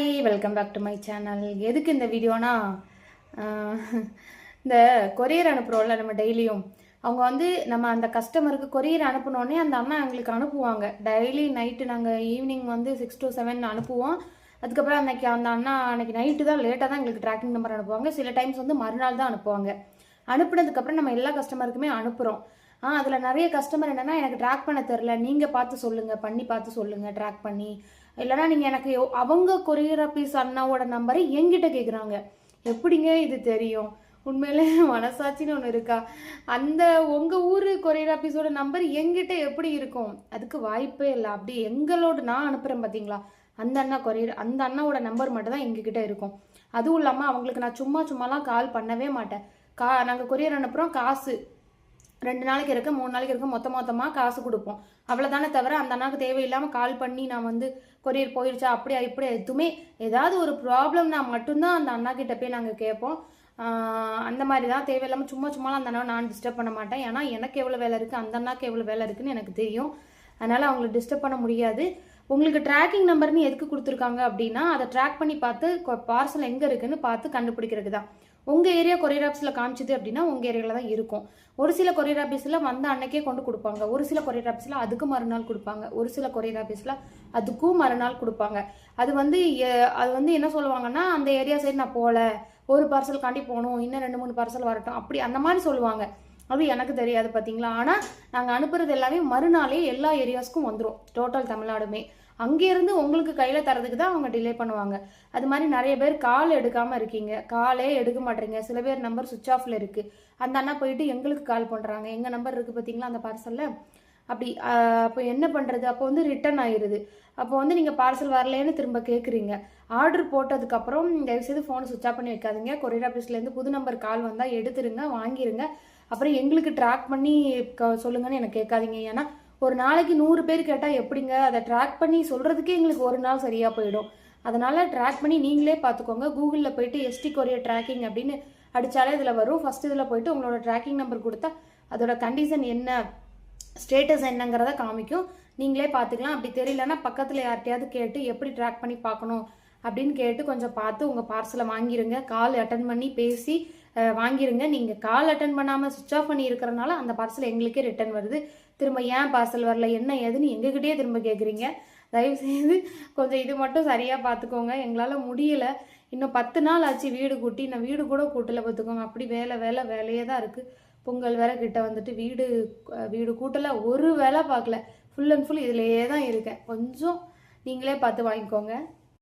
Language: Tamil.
Hi welcome back to my channel. எதுக்கு இந்த வீடியோனா இந்த கொரியர் அனுப்புகிறோம்ல நம்ம டெய்லியும். அவங்க வந்து நம்ம அந்த கஸ்டமருக்கு கொரியர் அனுப்பினோடனே அந்த அண்ணா எங்களுக்கு அனுப்புவாங்க. டெய்லி நைட்டு நாங்கள் ஈவினிங் வந்து சிக்ஸ் டு செவன் அனுப்புவோம். அதுக்கப்புறம் அன்னைக்கு அந்த அண்ணா அன்னைக்கு நைட்டு தான் லேட்டாக தான் எங்களுக்கு ட்ராக்கிங் நம்பர் அனுப்புவாங்க. சில டைம்ஸ் வந்து மறுநாள் தான் அனுப்புவாங்க. அனுப்புனதுக்கப்புறம் நம்ம எல்லா கஸ்டமருக்குமே அனுப்புகிறோம் ஆ அதில் நிறைய கஸ்டமர் என்னென்னா எனக்கு ட்ராக் பண்ண தெரில நீங்கள் பார்த்து சொல்லுங்கள் பண்ணி பார்த்து சொல்லுங்கள் ட்ராக் பண்ணி. இல்லைனா நீங்கள் எனக்கு அவங்க கொரியர் அண்ணாவோட நம்பரை என்கிட்ட கேட்குறாங்க எப்படிங்க இது தெரியும்? உண்மையிலே மனசாட்சின்னு ஒன்று இருக்கா? அந்த உங்கள் ஊர் கொரியர் நம்பர் எங்கிட்ட எப்படி இருக்கும்? அதுக்கு வாய்ப்பே இல்லை. அப்படி எங்களோட நான் அனுப்புகிறேன் பார்த்தீங்களா அந்த அண்ணா கொரியர் அந்த அண்ணாவோட நம்பர் மட்டும் தான் எங்ககிட்ட இருக்கும். அதுவும் இல்லாமல் அவங்களுக்கு நான் சும்மா சும்மாலாம் கால் பண்ணவே மாட்டேன். கா நாங்கள் கொரியர் அனுப்புகிறோம் காசு. ரெண்டு நாளைக்கு இருக்க மூணு நாளைக்கு இருக்க மொத்த மொத்தமாக காசு கொடுப்போம். அவ்வளோதானே தவிர அந்த அண்ணாக்கு தேவையில்லாமல் கால் பண்ணி நான் வந்து கொரியர் போயிடுச்சா அப்படியா இப்படி எதுவுமே ஏதாவது ஒரு ப்ராப்ளம்னா மட்டும்தான் அந்த அண்ணா கிட்ட போய் நாங்கள் கேட்போம். அந்த மாதிரி தான் தேவையில்லாமல் சும்மா சும்மாலாம் அந்த அண்ணாவை நான் டிஸ்டர்ப் பண்ண மாட்டேன். ஏன்னா எனக்கு எவ்வளோ வேலை இருக்குது அந்த அண்ணாக்கு எவ்வளோ வேலை இருக்குதுன்னு எனக்கு தெரியும். அதனால் அவங்களை டிஸ்டர்ப் பண்ண முடியாது. உங்களுக்கு ட்ராக்கிங் நம்பர்னு எதுக்கு கொடுத்துருக்காங்க அப்படின்னா அதை ட்ராக் பண்ணி பார்த்து பார்சல் எங்கே இருக்குன்னு பார்த்து கண்டுபிடிக்கிறது தான். உங்கள் ஏரியா கொரியர் ஆஃபீஸில் காமிச்சிது அப்படின்னா உங்கள் ஏரியாவில் தான் இருக்கும். ஒரு சில கொரியர் ஆஃபீஸில் வந்த அன்னைக்கே கொண்டு கொடுப்பாங்க. ஒரு சில கொரியர் ஆஃபீஸில் அதுக்கு மறுநாள் கொடுப்பாங்க. ஒரு சில கொரியர் ஆஃபீஸில் அதுக்கும் மறுநாள் கொடுப்பாங்க. அது வந்து அது வந்து என்ன சொல்லுவாங்கன்னா அந்த ஏரியா சைடு நான் போகல. ஒரு பார்சல் காண்டி போகணும். இன்னும் ரெண்டு மூணு பார்சல் வரட்டும். அப்படி அந்த மாதிரி சொல்லுவாங்க. அது எனக்கு தெரியாது பார்த்தீங்களா ஆனால் நாங்கள் அனுப்புறது எல்லாமே மறுநாளே எல்லா ஏரியாஸ்க்கும் வந்துடும் டோட்டல் தமிழ்நாடுமே. அங்கேருந்து உங்களுக்கு கையில் தரதுக்கு தான் அவங்க டிலே பண்ணுவாங்க. அது மாதிரி நிறைய பேர் கால் எடுக்காமல் இருக்கீங்க. காலே எடுக்க மாட்டேறீங்க சில பேர் நம்பர் சுவிச் ஆஃப்ல இருக்குது அந்த அண்ணா போயிட்டு எங்களுக்கு கால் பண்ணுறாங்க எங்கள் நம்பர் இருக்குது பார்த்தீங்களா அந்த பார்சலில் அப்படி அப்போ என்ன பண்ணுறது அப்போ வந்து ரிட்டர்ன் ஆயிடுது அப்போ வந்து நீங்கள் பார்சல் வரலேன்னு திரும்ப கேட்குறீங்க ஆர்டர் போட்டதுக்கப்புறம் தயவுசெய்து ஃபோனை சுவிச் ஆஃப் பண்ணி வைக்காதீங்க. கொரியர் ஆஃபீஸ்லேருந்து புது நம்பர் கால் வந்தால் எடுத்துருங்க வாங்கிருங்க. அப்புறம் எங்களுக்கு ட்ராக் பண்ணி க- சொல்லுங்கன்னு எனக்கு கேட்காதீங்க. ஏன்னா ஒரு நாளைக்கு நூறு பேர் கேட்டால் எப்படிங்க? அதை ட்ராக் பண்ணி சொல்கிறதுக்கே எங்களுக்கு ஒரு நாள் சரியாக போயிடும். அதனால் ட்ராக் பண்ணி நீங்களே பார்த்துக்கோங்க. கூகுளில் போயிட்டு எஸ்டி கொரியர் ட்ராக்கிங் அப்படின்னு அடித்தாலே இதில் வரும். ஃபஸ்ட் இதில் போயிட்டு உங்களோட ட்ராக்கிங் நம்பர் கொடுத்தா அதோட கண்டிஷன் என்ன ஸ்டேட்டஸ் என்னங்கிறத காமிக்கும். நீங்களே பார்த்துக்கலாம். அப்படி தெரியலன்னா பக்கத்தில் யார்கிட்டையாவது கேட்டு எப்படி ட்ராக் பண்ணி பார்க்கணும் அப்படின்னு கேட்டு கொஞ்சம் பார்த்து உங்கள் பார்சலை வாங்கிடுங்க கால் அட்டன் பண்ணி பேசி வாங்கிருங்க. நீங்கள் கால் அட்டன் பண்ணாமல் சுவிச் ஆஃப் பண்ணி இருக்கிறனால அந்த பார்சல் எங்களுக்கே ரிட்டர்ன் வருது. திரும்ப ஏன் பார்சல் வரல? என்ன ஏதுன்னு எங்ககிட்டயே திரும்ப கேட்குறீங்க தயவுசெய்து கொஞ்சம் இது மட்டும் சரியாக பார்த்துக்கோங்க எங்களால் முடியல. இன்னும் பத்து நாள் ஆச்சு வீடு கூட்டி. நான் வீடு கூட கூட்டல பார்த்துக்கோங்க அப்படி வேலை வேலை வேலையே தான் இருக்குது பொங்கல் வேற கிட்ட வந்துட்டு வீடு வீடு கூட்டலை ஒரு வேலை பார்க்கல ஃபுல் அண்ட் ஃபுல் இதுலேயே தான் இருக்கேன். கொஞ்சம் நீங்களே பார்த்து வாங்கிக்கோங்க.